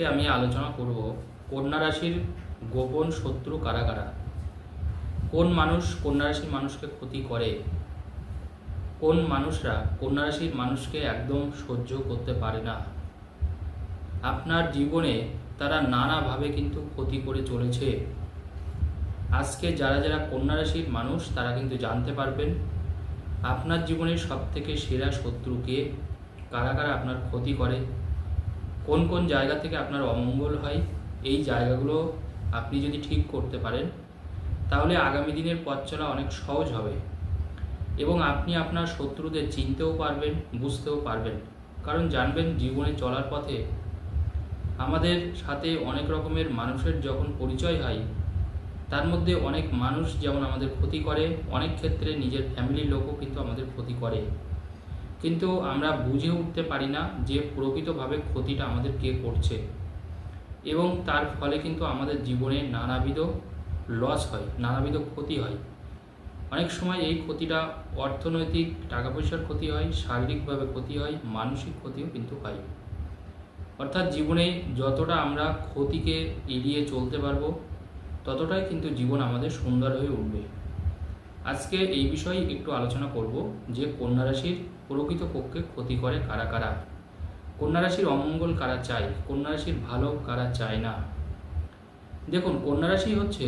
আজকে আমি আলোচনা করব কন্যা রাশির গোপন শত্রু কারা কারা? কোন মানুষ কন্যা রাশির মানুষকে ক্ষতি করে? কোন মানুষরা কন্যা রাশির মানুষকে একদম সহ্য করতে পারে না? আপনার জীবনে তারা নানাভাবে কিন্তু ক্ষতি করে চলেছে। আজকে যারা যারা কন্যা রাশির মানুষ, তারা কিন্তু জানতে পারবেন আপনার জীবনের সব থেকে সেরা শত্রুকে কারা কারা আপনার ক্ষতি করে। কোন কোন জায়গা থেকে আপনার অমঙ্গল হয়, এই জায়গাগুলো আপনি যদি ঠিক করতে পারেন, তাহলে আগামী দিনের পথ চলা অনেক সহজ হবে। এবং আপনি আপনার শত্রুদের চিনতেও পারবেন, বুঝতেও পারবেন। কারণ জানবেন জীবনে চলার পথে আমাদের সাথে অনেক রকমের মানুষের যখন পরিচয় হয়, তার মধ্যে অনেক মানুষ যেমন আমাদের ক্ষতি করে, অনেক ক্ষেত্রে নিজের ফ্যামিলির লোকও কিন্তু আমাদের ক্ষতি করে। কিন্তু আমরা বুঝে উঠতে পারি না যে প্রকৃতভাবে ক্ষতিটা আমাদের কে করছে। এবং তার ফলে কিন্তু আমাদের জীবনে নানাবিধ লস হয়, নানাবিধ ক্ষতি হয়। অনেক সময় এই ক্ষতিটা অর্থনৈতিক টাকা পয়সার ক্ষতি হয়, শারীরিকভাবে ক্ষতি হয়, মানসিক ক্ষতিও কিন্তু হয়। অর্থাৎ জীবনে যতটা আমরা ক্ষতিকে এড়িয়ে চলতে পারব, ততটাই কিন্তু জীবন আমাদের সুন্দর হয়ে উঠবে। আজকে এই বিষয়ে একটু আলোচনা করব যে কন্যা রাশির প্রকৃতপক্ষে ক্ষতি করে কারা কারা? কন্যা রাশির অমঙ্গল কারা চায়? কন্যা রাশির ভালো কারা চায় না? দেখুন, কন্যা রাশি হচ্ছে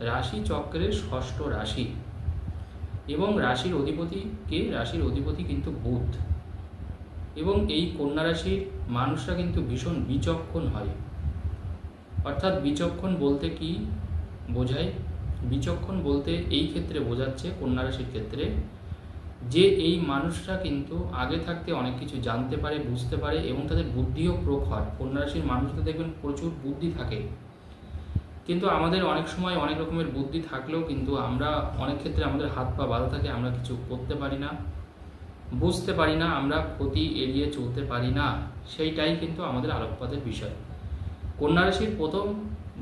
রাশি চক্রের ষষ্ঠ রাশি এবং রাশির অধিপতি কে? রাশির অধিপতি কিন্তু বুধ এবং এই কন্যা রাশির মানুষরা কিন্তু ভীষণ বিচক্ষণ হয়। অর্থাৎ বিচক্ষণ বলতে কি বোঝায়? বিচক্ষণ বলতে এই ক্ষেত্রে বোঝাচ্ছে কন্যা রাশির ক্ষেত্রে যে এই মানুষরা কিন্তু আগে থাকতে অনেক কিছু জানতে পারে, বুঝতে পারে এবং তাদের বুদ্ধিও প্রখর। কন্যা রাশির মানুষদের দেখবেন প্রচুর বুদ্ধি থাকে। কিন্তু আমাদের অনেক সময় অনেক রকমের বুদ্ধি থাকলেও কিন্তু আমরা অনেক ক্ষেত্রে আমাদের হাত পা বাধা থাকে, আমরা কিছু করতে পারি না, বুঝতে পারি না, আমরা ক্ষতি এড়িয়ে চলতে পারি না। সেইটাই কিন্তু আমাদের আলোকপাতের বিষয়। কন্যা রাশির প্রথম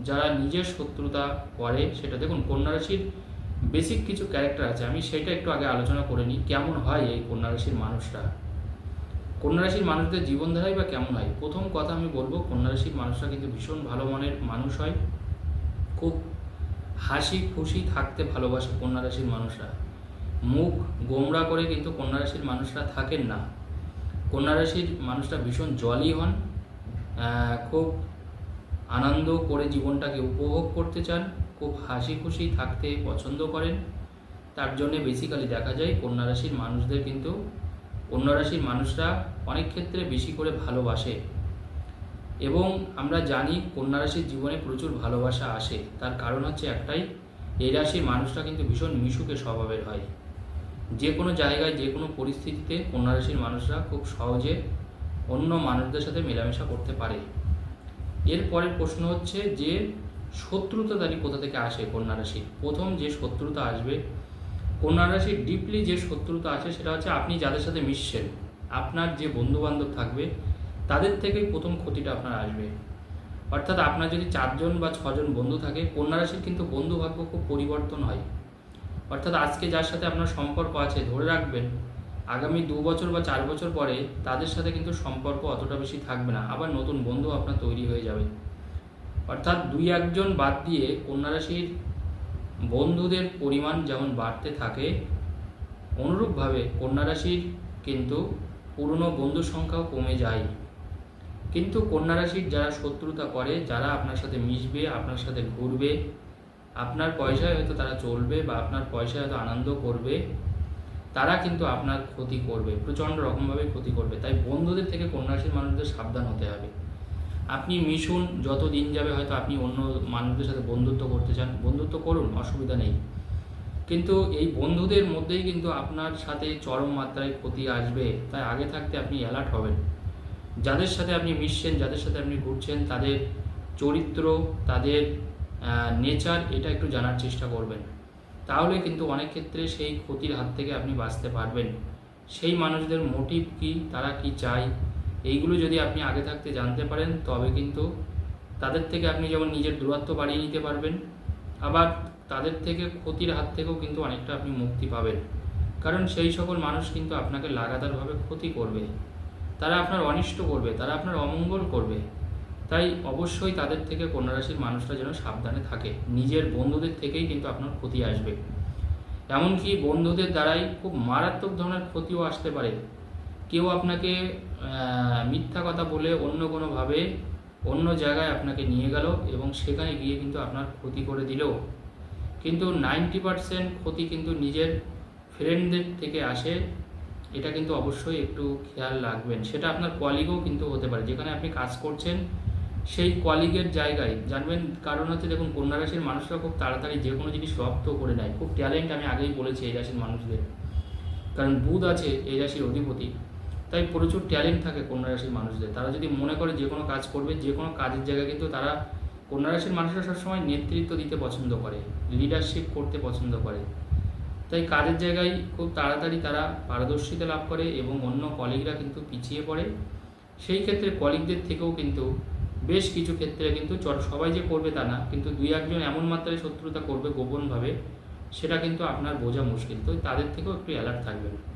যারা নিজের শত্রুতা করে, সেটা দেখুন কন্যা রাশির বেসিক কিছু ক্যারেক্টার আছে, আমি সেটা একটু আগে আলোচনা করে নিই, কেমন হয় এই কন্যা রাশির মানুষরা? কন্যা রাশির মানুষদের জীবনধারাই বা কেমন হয়? প্রথম কথা আমি বলব কন্যা রাশির মানুষরা কিন্তু ভীষণ ভালো মনের মানুষ হয়। খুব হাসি খুশি থাকতে ভালোবাসে কন্যা রাশির মানুষরা। মুখ গোমরা করে কিন্তু কন্যা রাশির মানুষরা থাকেন না। কন্যা রাশির মানুষরা ভীষণ জলই হন খুব আনন্দ করে জীবনটাকে উপভোগ করতে চান। খুব হাসি খুশি থাকতে পছন্দ করেন। তার জন্যে বেসিক্যালি দেখা যায় কন্যা রাশির মানুষদের কিন্তু, কন্যা রাশির মানুষরা অনেক ক্ষেত্রে বেশি করে ভালোবাসে। এবং আমরা জানি কন্যা রাশির জীবনে প্রচুর ভালোবাসা আসে। তার কারণ হচ্ছে একটাই, এই রাশির মানুষরা কিন্তু ভীষণ মিশুকে স্বভাবের হয়। যে কোনো জায়গায়, যে কোনো পরিস্থিতিতে কন্যা রাশির মানুষরা খুব সহজে অন্য মানুষদের সাথে মেলামেশা করতে পারে। এর পরের প্রশ্ন হচ্ছে যে শত্রুতাদারি কোথা থেকে আসে কন্যা রাশির। প্রথম যে শত্রুতা আসবে, কন্যা রাশির ডিপলি যে শত্রুতা আসে সেটা হচ্ছে আপনি যাদের সাথে মিশছেন, আপনার যে বন্ধু বান্ধব থাকবে, তাদের থেকেই প্রথম ক্ষতিটা আপনার আসবে। অর্থাৎ আপনার যদি চারজন বা ছজন বন্ধু থাকে, কন্যা রাশির কিন্তু বন্ধু ভাগ্য খুব পরিবর্তন হয়। অর্থাৎ আজকে যার সাথে আপনার সম্পর্ক আছে, ধরে রাখবেন, আগামী দু বছর বা চার বছর পরে তাদের সাথে কিন্তু সম্পর্ক অতটা বেশি থাকবে না। আবার নতুন বন্ধু আপনার তৈরি হয়ে যাবে। অর্থাৎ দুই একজন বাদ দিয়ে কন্যা রাশির বন্ধুদের পরিমাণ যেমন বাড়তে থাকে, অনুরূপভাবে কন্যা রাশির কিন্তু পুরনো বন্ধু সংখ্যাও কমে যায়। কিন্তু কন্যা রাশির যারা শত্রুতা করে, যারা আপনার সাথে মিশবে, আপনার সাথে ঘুরবে, আপনার পয়সায় হয়তো তারা চলবে বা আপনার পয়সায় হয়তো আনন্দ করবে, তারা কিন্তু আপনার ক্ষতি করবে, প্রচণ্ড রকমভাবে ক্ষতি করবে। তাই বন্ধুদের থেকে কন্যা রাশির মানুষদের সাবধান হতে হবে। আপনি মিশুন যত দিন যাবে হয়তো আপনি অন্য মানুষদের সাথে বন্ধুত্ব করতে চান। বন্ধুত্ব করুন, অসুবিধা নেই। কিন্তু এই বন্ধুদের মধ্যেই কিন্তু আপনার সাথে চরম মাত্রায় ক্ষতি আসবে। তাই আগে থাকতে আপনি অ্যালার্ট হবেন। যাদের সাথে আপনি মিশছেন, যাদের সাথে আপনি ঘুরছেন, তাদের চরিত্র, তাদের নেচার এটা একটু জানার চেষ্টা করবেন। তাহলে কিন্তু অনেক ক্ষেত্রে সেই ক্ষতির হাত থেকে আপনি বাঁচতে পারবেন। সেই মানুষদের মোটিভ কি, তারা কি চায় এইগুলো যদি আপনি আগে থাকতে জানতে পারেন, তবে কিন্তু তাদের থেকে আপনি যেমন নিজের দূরত্ব বাড়িয়ে নিতে পারবেন, আবার তাদের থেকে ক্ষতির হাত থেকেও কিন্তু অনেকটা আপনি মুক্তি পাবেন। কারণ সেই সকল মানুষ কিন্তু আপনাকে লাগাতারভাবে ক্ষতি করবে। তারা আপনার অনিষ্ট করবে, তারা আপনার অমঙ্গল করবে। তাই অবশ্যই তাদের থেকে কন্যা রাশির মানুষরা যেন সাবধানে থাকে। নিজের বন্ধুদের থেকেই কিন্তু আপনার ক্ষতি আসবে। এমনকি বন্ধুদের দ্বারাই খুব মারাত্মক ধরনের ক্ষতিও আসতে পারে। কেউ আপনাকে মিথ্যা কথা বলে অন্য কোনোভাবে অন্য জায়গায় আপনাকে নিয়ে গেল এবং সেখানে গিয়ে কিন্তু আপনার ক্ষতি করে দিল। কিন্তু নাইনটি পারসেন্ট ক্ষতি কিন্তু নিজের ফ্রেন্ডদের থেকে আসে, এটা কিন্তু অবশ্যই একটু খেয়াল রাখবেন। সেটা আপনার কলিগও কিন্তু হতে পারে। যেখানে আপনি কাজ করছেন, সেই কলিগের জায়গায়, জানবেন কারণ হচ্ছে দেখুন, কন্যা রাশির মানুষরা খুব তাড়াতাড়ি যে কোনো জিনিস রপ্ত করে নেয়। খুব ট্যালেন্ট আমি আগেই বলেছি এই রাশির মানুষদের। কারণ বুধ আছে, এই রাশির অধিপতি। তাই প্রচুর ট্যালেন্ট থাকে কন্যা রাশির মানুষদের। তারা যদি মনে করে যে কোনো কাজ করবে, যে কোনো কাজের জায়গায় কিন্তু তারা কন্যা রাশির মানুষরা সবসময় নেতৃত্ব দিতে পছন্দ করে লিডারশিপ করতে পছন্দ করে। তাই কাজের জায়গায় খুব তাড়াতাড়ি তারা পারদর্শিতা লাভ করে এবং অন্য কলিগরা কিন্তু পিছিয়ে পড়ে। সেই ক্ষেত্রে কলিগদের থেকেও কিন্তু বেশ কিছু ক্ষেত্রে কিন্তু চট- সবাই যে করবে তা না, কিন্তু দুই একজন এমন মাত্রায় শত্রুতা করবে গোপনভাবে, সেটা কিন্তু আপনার বোঝা মুশকিল। তো তাদের থেকেও একটু অ্যালার্ট থাকবেন।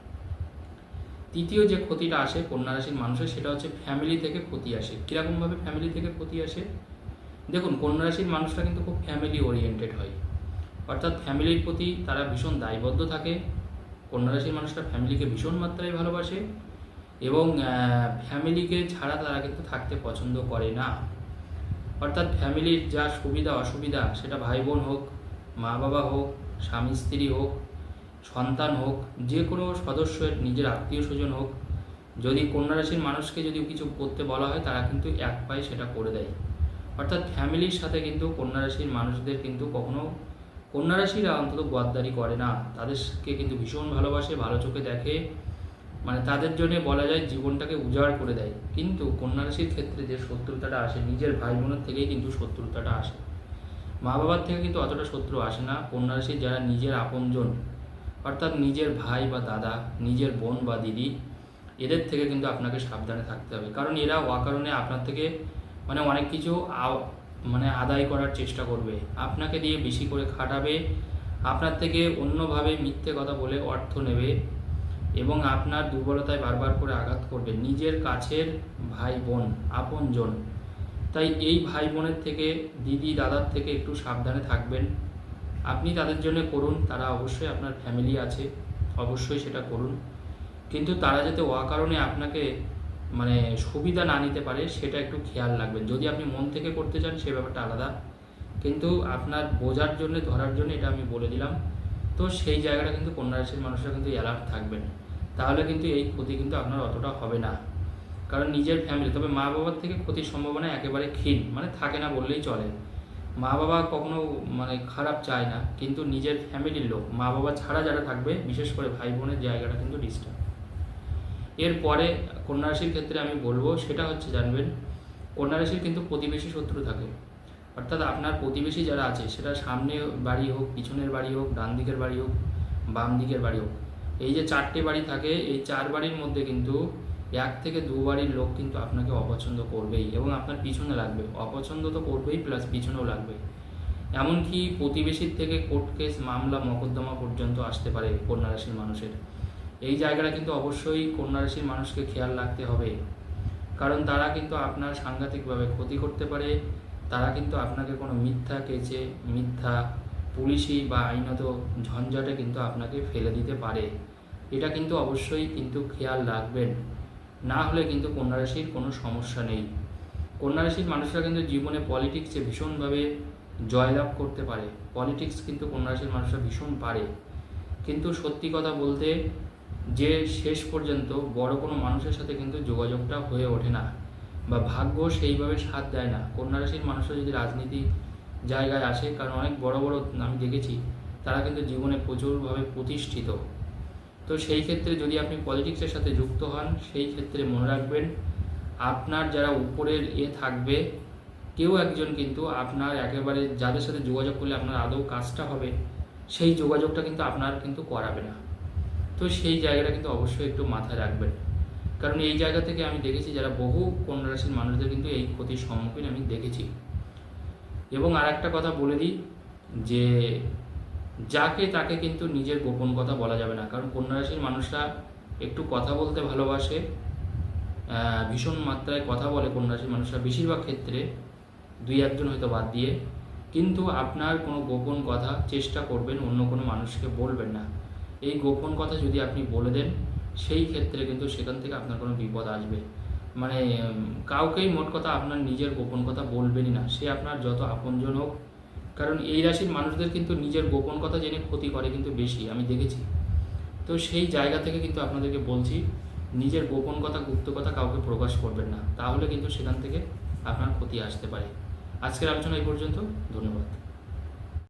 তৃতীয় যে ক্ষতিটা আসে কন্যা রাশির মানুষের, সেটা হচ্ছে ফ্যামিলি থেকে ক্ষতি আসে। কীরকমভাবে ফ্যামিলি থেকে ক্ষতি আসে? দেখুন, কন্যা রাশির মানুষরা কিন্তু খুব ফ্যামিলি ওরিয়েন্টেড হয়। অর্থাৎ ফ্যামিলির প্রতি তারা ভীষণ দায়বদ্ধ থাকে। কন্যা রাশির মানুষরা ফ্যামিলিকে ভীষণ মাত্রায় ভালোবাসে এবং ফ্যামিলিকে ছাড়া তারা কিন্তু থাকতে পছন্দ করে না। অর্থাৎ ফ্যামিলির যা সুবিধা অসুবিধা সেটা ভাই বোন হোক মা বাবা হোক স্বামী স্ত্রী হোক সন্তান হোক, যে কোনো সদস্যের নিজের আত্মীয় স্বজন হোক, যদি কন্যা রাশির মানুষকে যদি কিছু করতে বলা হয়, তারা কিন্তু এক পায়ে সেটা করে দেয়। অর্থাৎ ফ্যামিলির সাথে কিন্তু কন্যা রাশির মানুষদের কিন্তু কখনো, কন্যা রাশিরা অন্তত গদ্দারি করে না। তাদেরকে কিন্তু ভীষণ ভালোবাসে, ভালো চোখে দেখে। মানে তাদের জন্য বলা যায়, জীবনটাকে উজাড় করে দেয়। কিন্তু কন্যা রাশির ক্ষেত্রে যে শত্রুতাটা আসে, নিজের ভাই বোনের থেকেই কিন্তু শত্রুতাটা আসে। মা বাবার থেকে কিন্তু অতটা শত্রু আসে না। কন্যা রাশির যারা নিজের আপনজন অর্থাৎ নিজের ভাই বা দাদা, নিজের বোন বা দিদি, এদের থেকে কিন্তু আপনাকে সাবধানে থাকতে হবে। কারণ এরা অকারণে আপনার থেকে মানে অনেক কিছু মানে আদায় করার চেষ্টা করবে। আপনাকে দিয়ে বেশি করে খাটাবে, আপনার থেকে অন্যভাবে মিথ্যে কথা বলে অর্থ নেবে এবং আপনার দুর্বলতায় বারবার করে আঘাত করবে। নিজের কাছের ভাই বোন, আপনজন। তাই এই ভাই বোনের থেকে, দিদি, দাদার থেকে একটু সাবধানে থাকবেন। আপনি তাদের জন্য করুন, তারা অবশ্যই আপনার ফ্যামিলি আছে, অবশ্যই সেটা করুন। কিন্তু তারা যাতে অকারণে আপনাকে মানে সুবিধা না নিতে পারে, সেটা একটু খেয়াল রাখবেন। যদি আপনি মন থেকে করতে চান, সে ব্যাপারটা আলাদা। কিন্তু আপনার বোঝার জন্য, ধরার জন্য এটা আমি বলে দিলাম। তো সেই জায়গাটা কিন্তু কন্যা রাশির মানুষরা কিন্তু অ্যালার্ট থাকবেন। তাহলে কিন্তু এই ক্ষতি কিন্তু আপনার অতটা হবে না। কারণ নিজের ফ্যামিলি তবে মা বাবার থেকে ক্ষতির সম্ভাবনা একেবারে ক্ষীণ। মানে থাকে না বললেই চলে। মা বাবা কখনো মানে খারাপ চায় না, কিন্তু নিজের ফ্যামিলির লোক মা বাবা ছাড়া যারা থাকবে, বিশেষ করে ভাই বোনের জায়গাটা কিন্তু ডিস্টার্ব এরপরে কন্যা রাশির ক্ষেত্রে আমি বলব, সেটা হচ্ছে জানবেন কন্যা রাশির কিন্তু প্রতিবেশী শত্রু থাকে। অর্থাৎ আপনার প্রতিবেশী যারা আছে, সেটা সামনে বাড়ি হোক, পিছনের বাড়ি হোক, ডান দিকের বাড়ি হোক, বাম দিকের বাড়ি হোক, এই যে চারটে বাড়ি থাকে, এই চার বাড়ির মধ্যে কিন্তু এক থেকে দু বাড়ির লোক কিন্তু আপনাকে অপছন্দ করবেই এবং আপনার পিছনে লাগবে। অপছন্দ তো করবেই প্লাস পিছনেও লাগবে। এমনকি প্রতিবেশীর থেকে কোর্ট কেস মামলা মকদ্দমা পর্যন্ত আসতে পারে কন্যা রাশির মানুষের। এই জায়গাটা কিন্তু অবশ্যই কন্যা রাশির মানুষকে খেয়াল রাখতে হবে। কারণ তারা কিন্তু আপনার সাংঘাতিকভাবে ক্ষতি করতে পারে। তারা কিন্তু আপনাকে কোনো মিথ্যা কেচে মিথ্যা পুলিশি বা আইনত ঝঞ্ঝাটে কিন্তু আপনাকে ফেলে দিতে পারে। এটা কিন্তু অবশ্যই কিন্তু খেয়াল রাখবেন। না হলে কিন্তু কন্যা রাশির কোনো সমস্যা নেই। কন্যা রাশির মানুষরা কিন্তু জীবনে পলিটিক্সে ভীষণভাবে জয়লাভ করতে পারে। পলিটিক্স কিন্তু কন্যা রাশির মানুষরা ভীষণ পারে। কিন্তু সত্যি কথা বলতে যে শেষ পর্যন্ত বড় কোনো মানুষের সাথে কিন্তু যোগাযোগটা হয়ে ওঠে না বা ভাগ্য সেইভাবে সাথ দেয় না। কন্যা রাশির মানুষরা যদি রাজনীতি জায়গায় আসে, কারণ অনেক বড় বড় আমি দেখেছি, তারা কিন্তু জীবনে প্রচুরভাবে প্রতিষ্ঠিত। তো সেই ক্ষেত্রে যদি আপনি পলিটিক্সের সাথে যুক্ত হন, সেই ক্ষেত্রে মনে রাখবেন, আপনার যারা উপরের এ থাকবে, কেউ একজন কিন্তু আপনার একেবারে যাদের সাথে যোগাযোগ করলে আপনার আদৌ কাজটা হবে, সেই যোগাযোগটা কিন্তু আপনার কিন্তু করাবে না। তো সেই জায়গাটা কিন্তু অবশ্যই একটু মাথায় রাখবেন। কারণ এই জায়গা থেকে আমি দেখেছি যারা বহু কন্যা রাশির মানুষদের কিন্তু এই ক্ষতির সম্মুখীন আমি দেখেছি। এবং আর একটা কথা বলে দিই যে যাকে তাকে কিন্তু নিজের গোপন কথা বলা যাবে না। কারণ কন্যা রাশির মানুষরা একটু কথা বলতে ভালোবাসে ভীষণ মাত্রায় কথা বলে কন্যা রাশির মানুষরা। বেশিরভাগ ক্ষেত্রে দুই, একজন হয়তো বাদ দিয়ে কিন্তু আপনার কোনো গোপন কথা চেষ্টা করবেন, অন্য কোনো মানুষকে বলবেন না। এই গোপন কথা যদি আপনি বলে দেন, সেই ক্ষেত্রে কিন্তু সেখান থেকে আপনার কোনো বিপদ আসবে। মানে কাউকেই মোট কথা আপনার নিজের গোপন কথা বলবেনই না। সে আপনার যত আপনজন হোক কারণ এই রাশির মানুষদের কিন্তু নিজের গোপন কথা জেনে ক্ষতি করে কিন্তু বেশি, আমি দেখেছি। তো সেই জায়গা থেকে কিন্তু আপনাদেরকে বলছি, নিজের গোপন কথা, গুপ্ত কথা কাউকে প্রকাশ করবেন না। তাহলে কিন্তু সেখান থেকে আপনার ক্ষতি আসতে পারে। আজকের আলোচনা এই পর্যন্ত, ধন্যবাদ।